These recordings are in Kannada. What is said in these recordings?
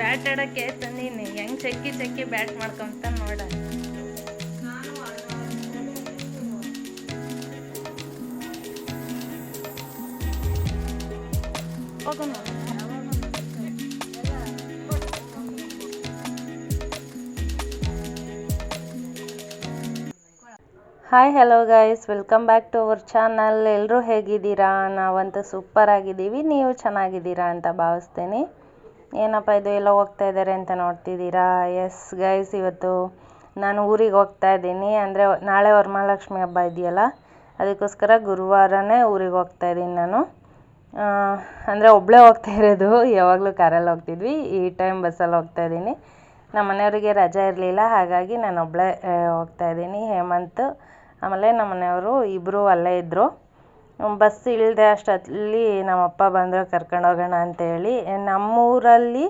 ಬ್ಯಾಟ್ ಆಡೋಕ್ಕೆ ತಂದೀನಿ ಹೆಂಗ್ ಚಕ್ಕಿ ಚಕ್ಕಿ ಬ್ಯಾಟ್ ಮಾಡ್ಕೊಂತ ನೋಡ. Hi hello guys welcome back to our channel ಎಲ್ಲರೂ ಹೇಗಿದ್ದೀರಾ? ನಾವಂತೂ ಸೂಪರ್ ಆಗಿದ್ದೀವಿ. ನೀವು ಚೆನ್ನಾಗಿದ್ದೀರಾ ಅಂತ ಭಾವಿಸ್ತೀನಿ. ಏನಪ್ಪ ಇದು ಎಲ್ಲ ಹೋಗ್ತಾ ಇದ್ದಾರೆ ಅಂತ ನೋಡ್ತಿದ್ದೀರಾ? ಎಸ್ ಗೈಸ್ ಇವತ್ತು ನಾನು ಊರಿಗೆ ಹೋಗ್ತಾ ಇದ್ದೀನಿ. ಅಂದರೆ ನಾಳೆ ವರಮಹಾಲಕ್ಷ್ಮಿ ಹಬ್ಬ ಇದೆಯಲ್ಲ, ಅದಕ್ಕೋಸ್ಕರ ಗುರುವಾರನೇ ಊರಿಗೆ ಹೋಗ್ತಾ ಇದ್ದೀನಿ ನಾನು. ಅಂದರೆ ಒಬ್ಬಳೇ ಹೋಗ್ತಾ ಇರೋದು. ಯಾವಾಗಲೂ ಕಾರಲ್ಲಿ ಹೋಗ್ತಿದ್ವಿ. ಈ ಟೈಮ್ ಬಸ್ಸಲ್ಲಿ ಹೋಗ್ತಾ ಇದ್ದೀನಿ. ನಮ್ಮ ಮನೆಯವರಿಗೆ ರಜೆ ಇರಲಿಲ್ಲ, ಹಾಗಾಗಿ ನಾನು ಒಬ್ಬಳೇ ಹೋಗ್ತಾ ಇದ್ದೀನಿ. ಹೇಮಂತ್, ಆಮೇಲೆ ನಮ್ಮ ಮನೆಯವರು ಇಬ್ಬರು ಅಲ್ಲೇ ಇದ್ದರು ಬಸ್ ಇಳಿದೆ ಅಷ್ಟರಲ್ಲಿ ನಮ್ಮಪ್ಪ ಬಂದರು ಕರ್ಕೊಂಡು ಹೋಗೋಣ ಅಂತೇಳಿ. ನಮ್ಮೂರಲ್ಲಿ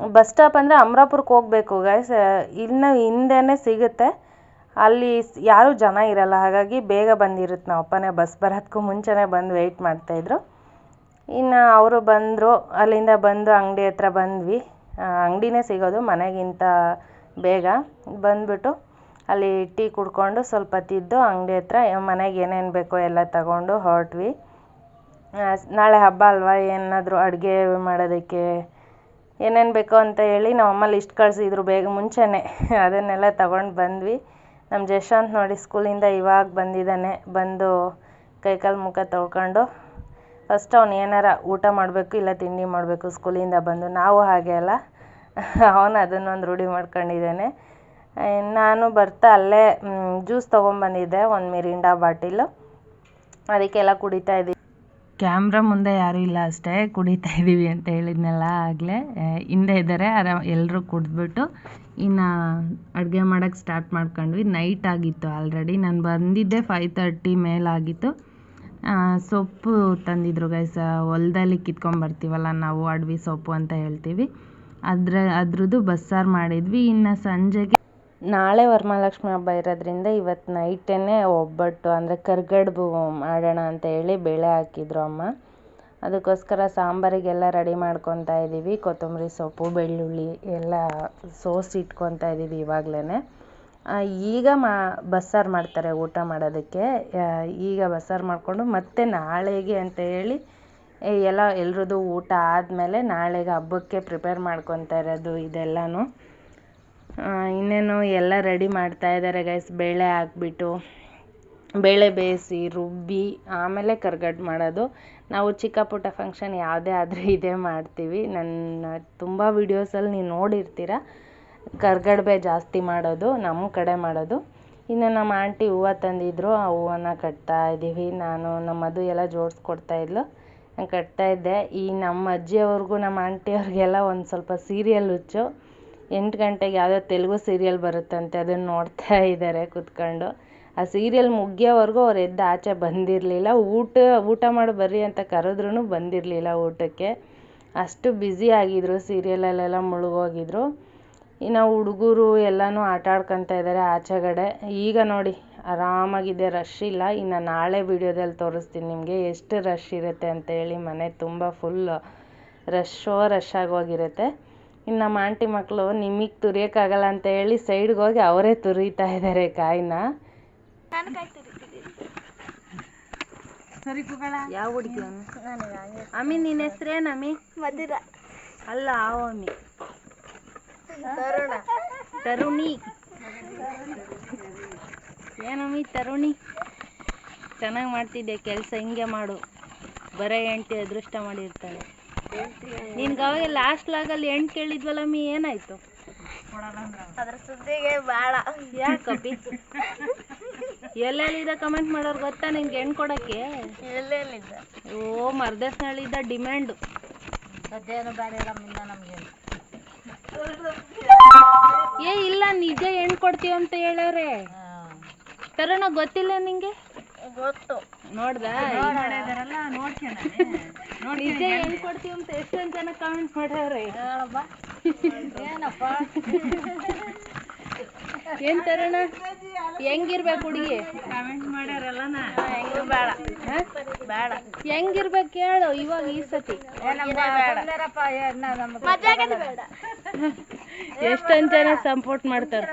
ಬಸ್ ಸ್ಟಾಪ್ ಅಂದರೆ ಅಮರಾಪುರಕ್ಕೆ ಹೋಗಬೇಕು ಗೈಸ್ ಇನ್ನು ಹಿಂದೆನೇ ಸಿಗುತ್ತೆ. ಅಲ್ಲಿ ಯಾರೂ ಜನ ಇರಲ್ಲ. ಹಾಗಾಗಿ ಬೇಗ ಬಂದಿರುತ್ತೆ ನಮ್ಮ ಅಪ್ಪನೇ ಬಸ್ ಬರೋದಕ್ಕೂ ಮುಂಚೆನೇ ಬಂದು ವೆಯ್ಟ್ ಮಾಡ್ತಾಯಿದ್ರು ಇನ್ನು ಅವರು ಬಂದರು, ಅಲ್ಲಿಂದ ಬಂದು ಅಂಗಡಿ ಹತ್ರ ಬಂದ್ವಿ. ಅಂಗಡಿನೇ ಸಿಗೋದು ಮನೆಗಿಂತ ಬೇಗ. ಬಂದ್ಬಿಟ್ಟು ಅಲ್ಲಿ ಟೀ ಕುಡ್ಕೊಂಡು ಸ್ವಲ್ಪ ತಿದ್ದು ಅಂಗಡಿ ಹತ್ರ ಮನೆಗೆ ಏನೇನು ಬೇಕೋ ಎಲ್ಲ ತಗೊಂಡು ಹೊರಟ್ವಿ. ನಾಳೆ ಹಬ್ಬ ಅಲ್ವಾ, ಏನಾದರೂ ಅಡುಗೆ ಮಾಡೋದಕ್ಕೆ ಏನೇನು ಬೇಕೋ ಅಂತ ಹೇಳಿ ನಮ್ಮಮ್ಮ ಲಿಸ್ಟ್ ಕಳಿಸಿದ್ರು ಬೇಗ ಮುಂಚೆನೇ. ಅದನ್ನೆಲ್ಲ ತಗೊಂಡು ಬಂದ್ವಿ. ನಮ್ಮ ಜಶಾಂತ್ ನೋಡಿ ಸ್ಕೂಲಿಂದ ಇವಾಗ ಬಂದಿದ್ದಾನೆ. ಬಂದು ಕೈಕಾಲು ಮುಖ ತೊಳ್ಕೊಂಡು ಫಸ್ಟ್ ಅವ್ನು ಏನಾರ ಊಟ ಮಾಡಬೇಕು ಇಲ್ಲ ತಿಂಡಿ ಮಾಡಬೇಕು ಸ್ಕೂಲಿಂದ ಬಂದು. ನಾವು ಹಾಗೆ ಅಲ್ಲ. ಅವನು ಅದನ್ನೊಂದು ರೂಢಿ ಮಾಡ್ಕೊಂಡಿದ್ದಾನೆ. ನಾನು ಬರ್ತಾ ಅಲ್ಲೇ ಜ್ಯೂಸ್ ತೊಗೊಂಬಂದಿದ್ದೆ, ಒಂದು ಮಿರಿಂಡಾ ಬಾಟಿಲು. ಅದಕ್ಕೆಲ್ಲ ಕುಡಿತಾ ಇದ್ದೀವಿ. ಕ್ಯಾಮ್ರಾ ಮುಂದೆ ಯಾರೂ ಇಲ್ಲ ಅಷ್ಟೇ, ಕುಡಿತಾ ಇದ್ದೀವಿ ಅಂತ ಹೇಳಿದ್ನಲ್ಲ ಆಗಲೇ. ಹಿಂದೆ ಇದ್ದಾರೆ, ಆರಾಮ ಎಲ್ಲರೂ ಕುಡಿದ್ಬಿಟ್ಟು. ಇನ್ನು ಅಡುಗೆ ಮಾಡೋಕ್ಕೆ ಸ್ಟಾರ್ಟ್ ಮಾಡ್ಕೊಂಡ್ವಿ. ನೈಟ್ ಆಗಿತ್ತು ಆಲ್ರೆಡಿ ನಾನು ಬಂದಿದ್ದೆ ಫೈವ್ ತರ್ಟಿ ಮೇಲಾಗಿತ್ತು ಸೊಪ್ಪು ತಂದಿದ್ರು ಗೈಸ್ ಹೊಲ್ದಲ್ಲಿ ಕಿತ್ಕೊಂಬರ್ತೀವಲ್ಲ ನಾವು ಅಡವಿ ಸೊಪ್ಪು ಅಂತ ಹೇಳ್ತೀವಿ. ಅದ್ರ, ಅದ್ರದ್ದು ಬಸ್ಸಾರು ಮಾಡಿದ್ವಿ. ಇನ್ನು ಸಂಜೆಗೆ ನಾಳೆ ವರಮಹಾಲಕ್ಷ್ಮಿ ಹಬ್ಬ ಇರೋದ್ರಿಂದ ಇವತ್ತು ನೈಟೇ ಒಬ್ಬಟ್ಟು, ಅಂದರೆ ಕರ್ಗಡ್ಬು ಮಾಡೋಣ ಅಂತ ಹೇಳಿ ಬೇಳೆ ಹಾಕಿದ್ರು ಅಮ್ಮ. ಅದಕ್ಕೋಸ್ಕರ ಸಾಂಬಾರಿಗೆಲ್ಲ ರೆಡಿ ಮಾಡ್ಕೊತಾ ಇದ್ದೀವಿ ಕೊತ್ತಂಬರಿ ಸೊಪ್ಪು, ಬೆಳ್ಳುಳ್ಳಿ ಎಲ್ಲ ಸೋಸಿ ಇಟ್ಕೊತಾ ಇದ್ದೀವಿ ಇವಾಗಲೇ ಈಗ ಮಾ, ಬಸ್ಸಾರು ಮಾಡ್ತಾರೆ ಊಟ ಮಾಡೋದಕ್ಕೆ. ಈಗ ಬಸ್ಸಾರು ಮಾಡಿಕೊಂಡು ಮತ್ತೆ ನಾಳೆಗೆ ಅಂತ ಹೇಳಿ ಎಲ್ಲ ಎಲ್ರದ್ದು ಊಟ ಆದಮೇಲೆ ನಾಳೆಗೆ ಹಬ್ಬಕ್ಕೆ ಪ್ರಿಪೇರ್ ಮಾಡ್ಕೊತಾ ಇರೋದು ಇದೆಲ್ಲನೂ. ಇನ್ನೇನು ಎಲ್ಲ ರೆಡಿ ಮಾಡ್ತಾ ಇದ್ದಾರೆ ಗೈಸ್ ಬೇಳೆ ಹಾಕ್ಬಿಟ್ಟು, ಬೇಳೆ ಬೇಯಿಸಿ, ರುಬ್ಬಿ, ಆಮೇಲೆ ಕರ್ಗಡ್ ಮಾಡೋದು. ನಾವು ಚಿಕ್ಕ ಪುಟ್ಟ ಫಂಕ್ಷನ್ ಯಾವುದೇ ಆದರೂ ಇದೇ ಮಾಡ್ತೀವಿ. ನನ್ನ ತುಂಬ ವೀಡಿಯೋಸಲ್ಲಿ ನೀವು ನೋಡಿರ್ತೀರ. ಕರ್ಗಡ್ಬೆ ಜಾಸ್ತಿ ಮಾಡೋದು, ನಮ್ಮ ಕಡೆ ಮಾಡೋದು. ಇನ್ನು ನಮ್ಮ ಆಂಟಿ ಹೂವು ತಂದಿದ್ರು, ಆ ಹೂವನ್ನ ಕಟ್ತಾ ಇದ್ದೀವಿ ನಾನು, ನಮ್ಮದು ಎಲ್ಲ ಜೋಡಿಸ್ಕೊಡ್ತಾ ಇದ್ಲು. ಕಟ್ತಾ ಇದ್ದೆ. ಈ ನಮ್ಮ ಅಜ್ಜಿಯವ್ರಿಗೂ, ನಮ್ಮ ಆಂಟಿಯವ್ರಿಗೆಲ್ಲ ಒಂದು ಸ್ವಲ್ಪ ಸೀರಿಯಲ್ ಹುಚ್ಚು. ಎಂಟು ಗಂಟೆಗೆ ಯಾವುದೋ ತೆಲುಗು ಸೀರಿಯಲ್ ಬರುತ್ತಂತೆ, ಅದನ್ನು ನೋಡ್ತಾ ಇದ್ದಾರೆ ಕುತ್ಕೊಂಡು. ಆ ಸೀರಿಯಲ್ ಮುಗಿಯೋವರೆಗೂ ಅವ್ರು ಎದ್ದು ಆಚೆ ಬಂದಿರಲಿಲ್ಲ. ಊಟ ಊಟ ಮಾಡಿ ಬರ್ರಿ ಅಂತ ಕರೆದ್ರೂ ಬಂದಿರಲಿಲ್ಲ ಊಟಕ್ಕೆ. ಅಷ್ಟು ಬ್ಯುಸಿ ಆಗಿದ್ರು ಸೀರಿಯಲಲ್ಲೆಲ್ಲ ಮುಳುಗೋಗಿದ್ರು. ಇನ್ನು ಹುಡುಗರು ಎಲ್ಲನೂ ಆಟ ಆಡ್ಕೊತಾ ಇದ್ದಾರೆ ಆಚೆಗಡೆ. ಈಗ ನೋಡಿ, ಆರಾಮಾಗಿದೆ ರಶ್ ಇಲ್ಲ. ಇನ್ನು ನಾಳೆ ವಿಡಿಯೋದಲ್ಲಿ ತೋರಿಸ್ತೀನಿ ನಿಮಗೆ ಎಷ್ಟು ರಶ್ ಇರುತ್ತೆ ಅಂತ ಹೇಳಿ ಮನೆ ತುಂಬ ಫುಲ್ ರಶ್ಶೋ ರಶ್ ಆಗೋಗಿರುತ್ತೆ ಇನ್ನು ನಮ್ಮ ಆಂಟಿ ಮಕ್ಕಳು ನಿಮಗೆ ತುರಿಯೋಕ್ಕಾಗಲ್ಲ ಅಂತ ಹೇಳಿ ಸೈಡ್ಗೆ ಹೋಗಿ ಅವರೇ ತುರಿತಾ ಇದ್ದಾರೆ ಕಾಯಿನ. ಯಾವ ಹುಡುಗಿ ಅಮ್ಮಿ ನಿನ್ನ ಹೆಸ್ರೇನು ಅಮ್ಮಿ ಮಧುರ. ಅಲ್ಲ ಆವ ಅಮ್ಮಿ ತರುಣಿ. ಏನಮ್ಮಿ ತರುಣಿ? ಚೆನ್ನಾಗಿ ಮಾಡ್ತಿದ್ದೆ ಕೆಲಸ? ಹಿಂಗೆ ಮಾಡು. ಬರೀ ಎಂಟಿ ಅದೃಷ್ಟ ಮಾಡಿರ್ತಾಳೆ. ನಿನ್ಗೆ ಅವಾಗ ಲಾಸ್ಟ್ ಲಾಗಲ್ಲಿ ಹೆಣ್ಣು ಕೇಳಿದ್ವಲ್ಲ ಮೀ ಏನಾಯ್ತು? ಅದ್ರ ಸುದ್ದಿಗೆ ಬಾಳ. ಯಾಕಪ್ಪಿ? ಎಲ್ಲೆಲ್ಲಿದ ಕಮೆಂಟ್ ಮಾಡೋರು ಗೊತ್ತಾ ನಿನ್ಗೆ ಹೆಣ್ಣು ಕೊಡಕ್ಕೆ? ಎಲ್ಲೆಲ್ಲಿದ್ದ ಓ ಮರ್ದೇಶ್ನಳ್ಳಿದ್ದ ಡಿಮ್ಯಾಂಡು ಸದ್ಯನೂ ಬೇಡ ನಮ್ಮಿಂದ ನಮ್ಗೆ ಏ ಇಲ್ಲ ನಿಜ ಹೆಣ್ಣು ಕೊಡ್ತೀವಂತ ಅಂತ ಹೇಳವ್ರೆ ತರೋಣ ಗೊತ್ತಿಲ್ಲ ನಿಂಗೆ? ಗೊತ್ತು. ನೋಡ್ದ? ನಿಜ ಹೆಣ್ಣು ಕೊಡ್ತೀವಿ ಅಂತ ಎಷ್ಟೊಂದು ಜನ ಕಾಮೆಂಟ್ ಮಾಡ್ಯಾವ್ರೆ ಏನಪ್ಪ? ಏನ್ ತರೋಣ? ಹೆಂಗಿರ್ಬೇಕು ಹುಡುಗಿ? ಹೆಂಗೂ ಬೇಡ. ಬೇಡ. ಹೆಂಗಿರ್ಬೇಕು ಹೇಳು ಇವಾಗ ಈ ಸತಿ. ಬೇಡ. ಎಷ್ಟೊಂದ್ ಜನ ಸಪೋರ್ಟ್ ಮಾಡ್ತಾರ.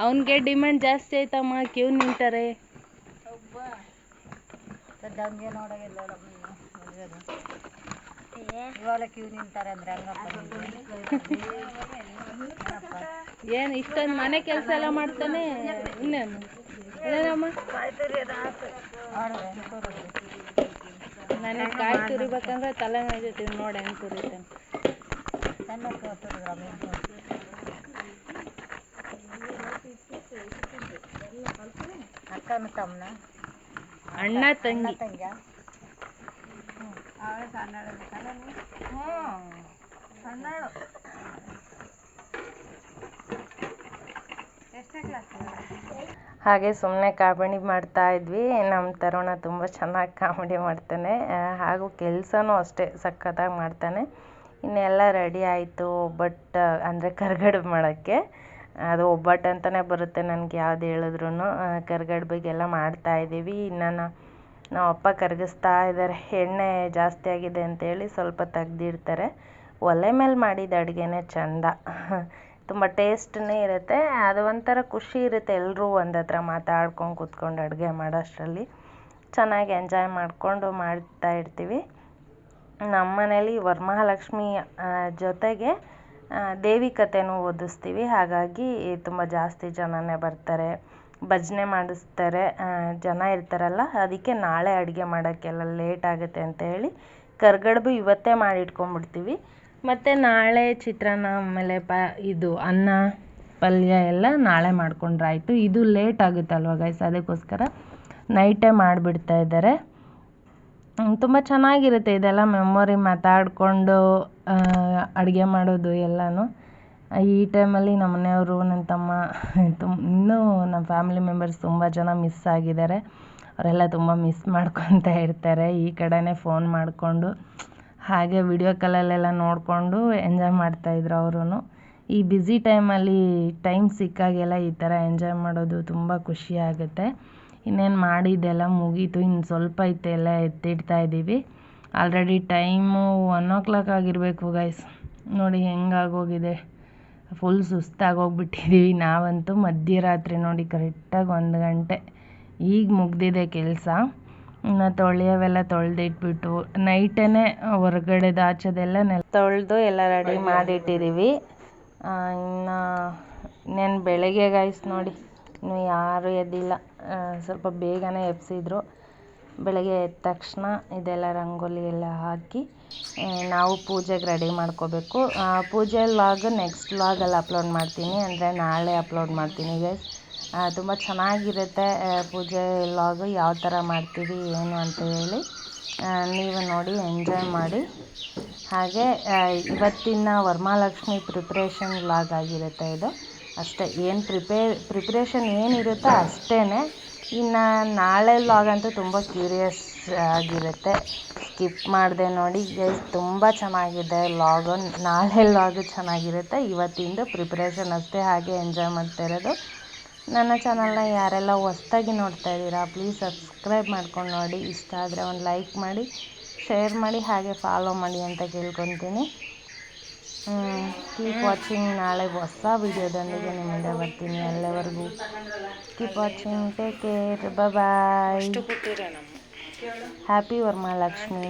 ಅವನ್ಗೆ ಡಿಮ್ಯಾಂಡ್ ಜಾಸ್ತಿ ಐತಮ್ಮ ಕ್ಯೂ ನಿಂತಾರೆ. ಇವಾಗ ಕ್ಯೂ ನಿಂತಾರೆ ಅಂದ್ರೆ ಏನು ಇಷ್ಟೊಂದು ಮನೆ ಕೆಲಸ ಎಲ್ಲ ಮಾಡ್ತಾನೆ? ಇನ್ನೇನು? ಅದೇನಮ್ಮ ನನಗೆ ಕಾಯಿ ತುರಿಬೇಕಂದ್ರೆ ತಲೆ ಜೊತೆ ನೋಡಿ ಹೆಂಗ್ ತುರಿತಾನೆ ಅಕ್ಕನ ತಮ್ಮನ ಅಣ್ಣ ತಂಗಿ. ತಂಗ ಹಾಗೆ ಸುಮ್ಮನೆ ಕಾಮಿಡಿ ಮಾಡ್ತಾ ಇದ್ವಿ. ನಮ್ಮ ತರುಣ ತುಂಬ ಚೆನ್ನಾಗಿ ಕಾಮಿಡಿ ಮಾಡ್ತಾನೆ. ಹಾಗೂ ಕೆಲಸನೂ ಅಷ್ಟೇ ಸಖತ್ತಾಗಿ ಮಾಡ್ತಾನೆ. ಇನ್ನೆಲ್ಲ ರೆಡಿ ಆಯಿತು ಬಟ್ ಅಂದರೆ ಕರ್ಗಡುಬು ಮಾಡೋಕ್ಕೆ. ಅದು ಒಬ್ಬಟ್ಟು ಅಂತಲೇ ಬರುತ್ತೆ ನನಗೆ ಯಾವ್ದು ಹೇಳಿದ್ರು ಕರ್ಗಡ್ಬಿಗೆಲ್ಲ ಮಾಡ್ತಾ ಇದ್ದೀವಿ. ಇನ್ನು ನಮ್ಮ ಅಪ್ಪ ಕರಗಿಸ್ತಾ ಇದ್ದಾರೆ ಎಣ್ಣೆ ಜಾಸ್ತಿ ಆಗಿದೆ ಅಂತೇಳಿ ಸ್ವಲ್ಪ ತೆಗ್ದಿಡ್ತಾರೆ. ಒಲೆ ಮೇಲೆ ಮಾಡಿದ ಅಡುಗೆನೇ ಚಂದ. ತುಂಬ ಟೇಸ್ಟ್ನೇ ಇರುತ್ತೆ. ಅದು ಒಂಥರ ಖುಷಿ ಇರುತ್ತೆ ಎಲ್ಲರೂ ಒಂದು ಹತ್ರ ಮಾತಾಡ್ಕೊಂಡು ಕೂತ್ಕೊಂಡು ಅಡುಗೆ ಮಾಡೋಷ್ಟರಲ್ಲಿ. ಚೆನ್ನಾಗಿ ಎಂಜಾಯ್ ಮಾಡಿಕೊಂಡು ಮಾಡ್ತಾ ಇರ್ತೀವಿ. ನಮ್ಮ ಮನೇಲಿ ವರಮಹಾಲಕ್ಷ್ಮಿ ಜೊತೆಗೆ ದೇವಿ ಕಥೆನೂ ಓದಿಸ್ತೀವಿ. ಹಾಗಾಗಿ ತುಂಬ ಜಾಸ್ತಿ ಜನನೇ ಬರ್ತಾರೆ, ಭಜನೆ ಮಾಡಿಸ್ತಾರೆ ಜನ ಇರ್ತಾರಲ್ಲ, ಅದಕ್ಕೆ ನಾಳೆ ಅಡುಗೆ ಮಾಡೋಕ್ಕೆಲ್ಲ ಲೇಟ್ ಆಗುತ್ತೆ ಅಂತ ಹೇಳಿ ಕರ್ಗಡ್ಬು ಇವತ್ತೇ ಮಾಡಿಟ್ಕೊಂಡ್ಬಿಡ್ತೀವಿ. ಮತ್ತು ನಾಳೆ ಚಿತ್ರಾನ್ನ, ಆಮೇಲೆ ಪ, ಇದು ಅನ್ನ, ಪಲ್ಯ ಎಲ್ಲ ನಾಳೆ ಮಾಡ್ಕೊಂಡ್ರೆ ಆಯಿತು ಇದು ಲೇಟ್ ಆಗುತ್ತಲ್ವ ಗೈಸ್ ಅದಕ್ಕೋಸ್ಕರ ನೈಟೇ ಮಾಡಿಬಿಡ್ತಾ ಇದ್ದಾರೆ. ತುಂಬ ಚೆನ್ನಾಗಿರುತ್ತೆ ಇದೆಲ್ಲ ಮೆಮೊರಿ ಮಾತಾಡಿಕೊಂಡು ಅಡುಗೆ ಮಾಡೋದು ಎಲ್ಲನೂ. ಈ ಟೈಮಲ್ಲಿ ನಮ್ಮ ಮನೆಯವರು ನನ್ನ ತಮ್ಮ ತುಂಬ ಇನ್ನೂ ನಮ್ಮ ಫ್ಯಾಮಿಲಿ ಮೆಂಬರ್ಸ್ ತುಂಬ ಜನ ಮಿಸ್ ಆಗಿದ್ದಾರೆ. ಅವರೆಲ್ಲ ತುಂಬ ಮಿಸ್ ಮಾಡ್ಕೊತಾ ಇರ್ತಾರೆ, ಈ ಕಡೆನೇ ಫೋನ್ ಮಾಡಿಕೊಂಡು. ಹಾಗೆ ವಿಡಿಯೋ ಕಾಲಲ್ಲೆಲ್ಲ ನೋಡಿಕೊಂಡು ಎಂಜಾಯ್ ಮಾಡ್ತಾಯಿದ್ರು ಅವರು ಈ ಬ್ಯುಸಿ ಟೈಮಲ್ಲಿ ಟೈಮ್ ಸಿಕ್ಕಾಗೆಲ್ಲ ಈ ಥರ ಎಂಜಾಯ್ ಮಾಡೋದು ತುಂಬ ಖುಷಿ ಆಗುತ್ತೆ. ಇನ್ನೇನು ಮಾಡಿದ್ದೆಲ್ಲ ಮುಗೀತು ಇನ್ನು ಸ್ವಲ್ಪ ಐತೆ ಎಲ್ಲ ಎತ್ತಿಡ್ತಾ ಇದ್ದೀವಿ. Already time one o'clock ಆಗಿರಬೇಕು ಗೈಸ್ ನೋಡಿ ಹೆಂಗಾಗೋಗಿದೆ ಫುಲ್ ಸುಸ್ತಾಗೋಗ್ಬಿಟ್ಟಿದ್ದೀವಿ ನಾವಂತೂ ಮಧ್ಯರಾತ್ರಿ ನೋಡಿ ಕರೆಕ್ಟಾಗಿ ಒಂದು ಗಂಟೆ. ಈಗ ಮುಗ್ದಿದೆ ಕೆಲಸ. ಇನ್ನು ತೊಳೆಯೋವೆಲ್ಲ ತೊಳೆದಿಟ್ಬಿಟ್ಟು ನೈಟೇ ಹೊರಗಡೆ ದಾಚೋದೆಲ್ಲ ನೆಲ ತೊಳೆದು ಎಲ್ಲ ರೆಡಿ ಮಾಡಿಟ್ಟಿದ್ದೀವಿ ಇನ್ನು ಇನ್ನೇನು ಬೆಳಗ್ಗೆ ಗಾಯ್ಸ್ ನೋಡಿ. ಇನ್ನು ಯಾರೂ ಎದ್ದಿಲ್ಲ. ಸ್ವಲ್ಪ ಬೇಗನೆ ಎಬ್ಸಿದ್ರು. ಬೆಳಗ್ಗೆ ಎದ್ದ ತಕ್ಷಣ ಇದೆಲ್ಲ ರಂಗೋಲಿ ಎಲ್ಲ ಹಾಕಿ ನಾವು ಪೂಜೆಗೆ ರೆಡಿ ಮಾಡ್ಕೋಬೇಕು. ಪೂಜೆ ಲಾಗ್ ನೆಕ್ಸ್ಟ್ ಲಾಗಲ್ಲಿ ಅಪ್ಲೋಡ್ ಮಾಡ್ತೀನಿ, ಅಂದರೆ ನಾಳೆ ಅಪ್ಲೋಡ್ ಮಾಡ್ತೀನಿ ಗೈಸ್ ತುಂಬ ಚೆನ್ನಾಗಿರುತ್ತೆ ಪೂಜೆ ಲಾಗ್ ಯಾವ ಥರ ಮಾಡ್ತೀವಿ, ಏನು ಅಂತ ಹೇಳಿ. ನೀವು ನೋಡಿ ಎಂಜಾಯ್ ಮಾಡಿ. ಹಾಗೆ ಇವತ್ತಿನ ವರಮಹಾಲಕ್ಷ್ಮಿ ಪ್ರಿಪ್ರೇಷನ್ ಲಾಗ್ ಆಗಿರುತ್ತೆ ಇದು. ಅಷ್ಟೇ, ಏನು ಪ್ರಿಪೇರ್ ಪ್ರಿಪ್ರೇಷನ್ ಏನಿರುತ್ತೋ ಅಷ್ಟೇ ಇನ್ನು ನಾಳೆ ಲಾಗ್ ಅಂತೂ ತುಂಬ ಕ್ಯೂರಿಯಸ್ ಆಗಿರುತ್ತೆ. ಸ್ಕಿಪ್ ಮಾಡಿದೆ ನೋಡಿ ಗೈಸ್ ತುಂಬ ಚೆನ್ನಾಗಿದೆ ಲಾಗು ನಾಳೆ ಲಾಗು ಚೆನ್ನಾಗಿರುತ್ತೆ. ಇವತ್ತಿಂದು ಪ್ರಿಪ್ರೇಷನ್ ಅಷ್ಟೇ, ಹಾಗೆ ಎಂಜಾಯ್ ಮಾಡ್ತಾ ಇರೋದು. ನನ್ನ ಚಾನಲ್ನ ಯಾರೆಲ್ಲ ಹೊಸ್ದಾಗಿ ನೋಡ್ತಾ ಇದ್ದೀರಾ ಪ್ಲೀಸ್ ಸಬ್ಸ್ಕ್ರೈಬ್ ಮಾಡ್ಕೊಂಡು ನೋಡಿ. ಇಷ್ಟ ಆದರೆ ಒಂದು ಲೈಕ್ ಮಾಡಿ ಶೇರ್ ಮಾಡಿ, ಹಾಗೆ ಫಾಲೋ ಮಾಡಿ ಅಂತ ಕೇಳ್ಕೊತೀನಿ. ಕೀಪ್ ವಾಚಿಂಗ್ ನಾಳೆ ಹೊಸ ವಿಡಿಯೋದೊಂದಿಗೆ ನಿಮ್ಮಿಂದ ಬರ್ತೀನಿ ಅಲ್ಲಿವರೆಗೂ keep watching take care bye happy Varamahalakshmi